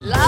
La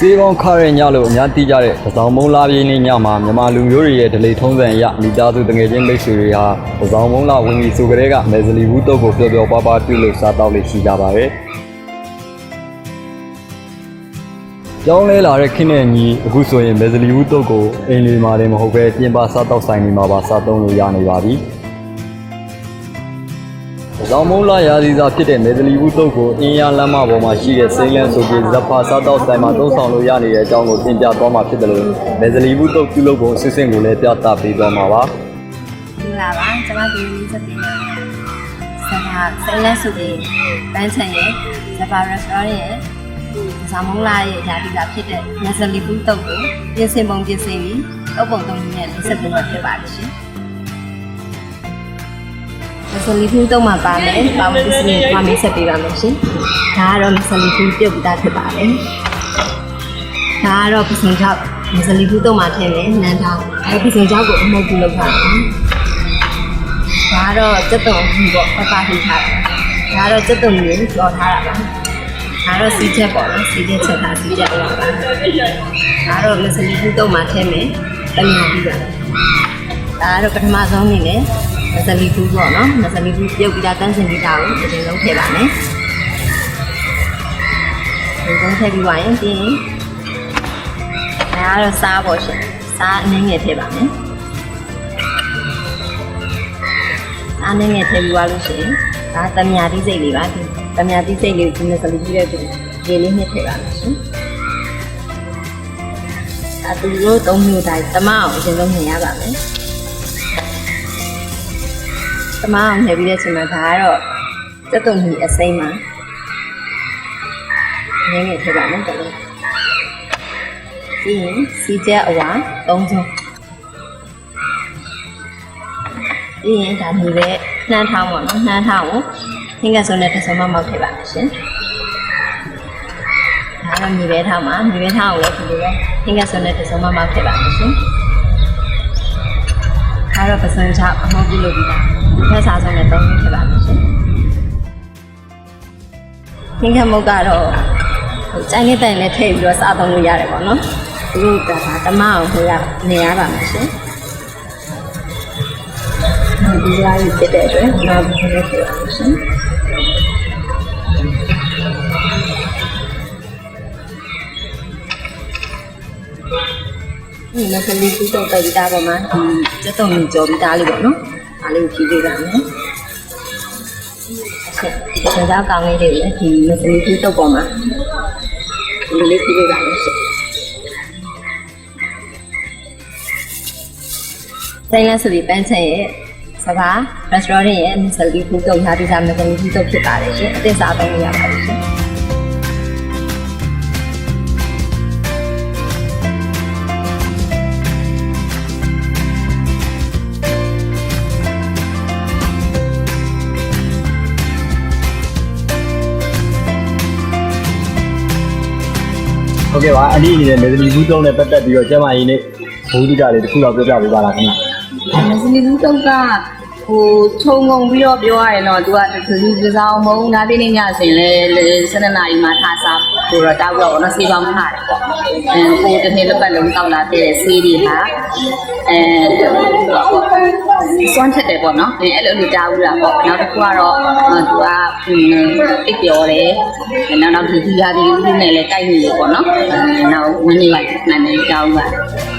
စေးကောင်းခရဲညလို့အများသိကြတဲ့ပဇောင်မုံလာပြင်းနေ့ညမှာမြန်မာလူမျိုးတွေရဲ့ဒလိထုံးစံအရမိသားစုတငယ်ချင်းမိတ်ဆွေတွေဟာပဇောင်မုံလာဝင်ပြီးဆိုကြတဲ့ကမယ်ဇလီဘူးတုတ်ကိုပျော်ပျော်ပါးပါးပြုလို့စားတော့လေးရှိကြပါရဲ့ကျောင်းလဲလာတဲ့ခင်းနဲ့ညီအခုဆိုရင်မယ်ဇလီဘူးတုတ်ကိုအိမ်လေးမှာလည်းမဟုတ်ပဲပြင်ပစားတော့ဆိုင်တွေမှာပါစားသုံးလို့ရနေပါပြီ။ လောင်မုံလာရာသီစာဖြစ်တဲ့မေဒလီဘူးတုတ်ကိုအင်းရလမ်းမပေါ်မှာရှိတဲ့စိမ့်လန်းဆိုပြီးဇဖာစားတော့ဆိုင်မှာသုံးဆောင်လို့ရနေတဲ့အကြောင်းကိုသင်ပြသွားမှာဖြစ်တယ်လို့မေဒလီဘူးတုတ်ပြုလုပ်ပုံအစစ်အစဉ်ကိုလည်းပြသပေးသွားမှာပါမင်္ဂလာပါကျွန်မဒီလေးစပင်းနဲ့ဆရာစိတ်လက်စုပြီးပန်းချန်ရဲ့ဇပါရက်စတောရန့်ရဲ့ဇာမုံလာရဲ့ဓာတိကဖြစ်တဲ့နဇလီဘူးတုတ်ကိုပြင်ဆင်ပုံပြင်ဆင်ပြီးတုတ်ပုံတုံးကြီးနဲ့လေးစပင်းမှာဖြစ်ပါတယ်ရှင် နဇလီဘူးတုတ်မှာပါမယ်ပါဝင်ပြင်ဆင်မှာမေးဆက်ပေးပါမယ်ရှင်ဒါကတော့နဇလီဘူးပြုတ်ပြီးသားဖြစ်ပါတယ်ဒါကတော့ပစုံချောက်နဇလီဘူးတုတ်မှာထည့်မယ်နန်းထောင်းအဲပစုံချောက်ကိုအမှုတ်ပြုလုပ်ထားတယ်ဒါကတော့စက်တုံကြီးပေါ့ပပထိထားတာဒါကတော့စက်တုံကြီးကြော်ထားတာပါဒါတော့စီချက်ပေါ့နော်စီချက်ချက်တာစီချက်ပေါ့ပါဒါတော့မစလီဘူးတော့မှထဲမယ်တမန်ပြီးပါဒါကတော့ပထမဆုံးနေနဲ့ မစလီဘူးပေါ့နော်မစလီဘူးပြုတ်ပြီးတာတန်းစင်ပြီးတာကိုဒီလိုလုံးထည့်ပါမယ်ဒီလုံးထည့်ပြီးပါရင်ပြီးရင်ဒါကတော့စားပေါ့ရှင်စားအနည်းငယ်ထည့်ပါမယ်အားနည်းငယ်ထည့်ပြီးသွားလို့ရှိရင်ဒါတမယာတိစိတ်လေးပါဒီတမယာတိစိတ်လေးကိုဒီနေ့စလေးကြည့်တဲ့ဒီရေလေးနှစ်ထည့်ပါမယ်ရှင်အတူလို့သုံးမျိုးတိုင်းတမအောင်အရင်ဆုံးမြင်ရပါမယ် တမအောင်ထည့်ပြီးတဲ့အချိန်မှာဒါကတော့စက်တုံကြီးအစိမ့်မှာနည်းငယ်ထည့်ပါမယ်တလေးပြီးရင်စီချက်အဝါ၃စုံပြီးရင်ဒါမျိုးပဲနှမ်းထောင်းပေါ့နော်နှမ်းထောင်းကိုသင်္ကဆုံနဲ့တစ်စုံမမောက်ထည့်ပါမယ်ရှင်ဒါတော့မြေပဲထောင်းပါမြေပဲထောင်းကိုလည်းဒီလိုပဲသင်္ကဆုံနဲ့တစ်စုံမမောက်ထည့်ပါမယ်ရှင်ဒါတော့ပစံချအမောက်ပြုလုပ်ပြီးတာ ဖက်စားဆုံးနဲ့သုံးမျိုးထည့်ပါမယ်ရှင်သင်္ကမုတ်ကတော့ဟိုကျိုင်းလေးတိုင်လေးထည့်ပြီးတော့စားသုံးလို့ရတယ်ပေါ့နော်ဒီလိုကဒါတမအောင်ဟိုရနေရပါမယ်ရှင်ဒီလိုရဖြစ်တဲ့အတွက်နောက်ဘယ်လိုဖြစ်လဲရှင်ဒီမကလေးကူတော့တိုက်ပြီးသားပေါ်မှာဒီစက်တုံးကြီးကြော်ပြီးသားလေးပေါ့နော်။ အားလေးကိုဖြည့်ပေးပါမယ်။အချက်ဒီစကားကောင်းလေးတွေလည်းဒီမကလေးကူတော့ပေါ်မှာဒီလေးဖြည့်ပေးပါမယ်ရှင်။ဆိုင်လက်ဆိုပြီးပန်းချင်ရဲ့စပါး restaurant ရဲ့မဆလီဖူးတုတ်ထားပြီးသားမဆလီဖူးတုတ်ဖြစ်ပါတယ်ရှင်အသစ်စားသုံးလို့ရပါတယ် ဟုတ်ကဲ့ပါအနည်းအနေနဲ့မေဒလီဘူးတုတ်နဲ့ပတ်သက်ပြီးတော့ကျမကြီးနဲ့ဘူဒိတာလေးတစ်ခုတော့ပြောပြပေးပါလားခင်ဗျာမဆလီဖူးတုတ်က ဟိုထုံငုံပြီးတော့ပြောရရင်တော့သူကဒီဒီစားအောင်မုံနားတင်းနေညဆိုရင်လေ7နာရီမှထားစားဆိုတော့တောက်တော့နော်ဆေးပေါင်းထားတယ်ပေါ့အဲဟိုတစ်နေ့တစ်ပတ်လုံးတောက်လာတဲ့ဆေးတွေဟာအဲစွန့်ထက်တယ်ပေါ့နော်အဲအဲ့လိုလိုတားဘူးလားပေါ့နောက်တစ်ခုကတော့သူကအိတ်ပြောတယ်နောက်နောက်ဒီဒီဟာဒီလူနဲ့လည်းတိုက်နေတယ်ပေါ့နော်နောက်ဝင်းနေလိုက်နိုင်နေကြောင်းပါတယ်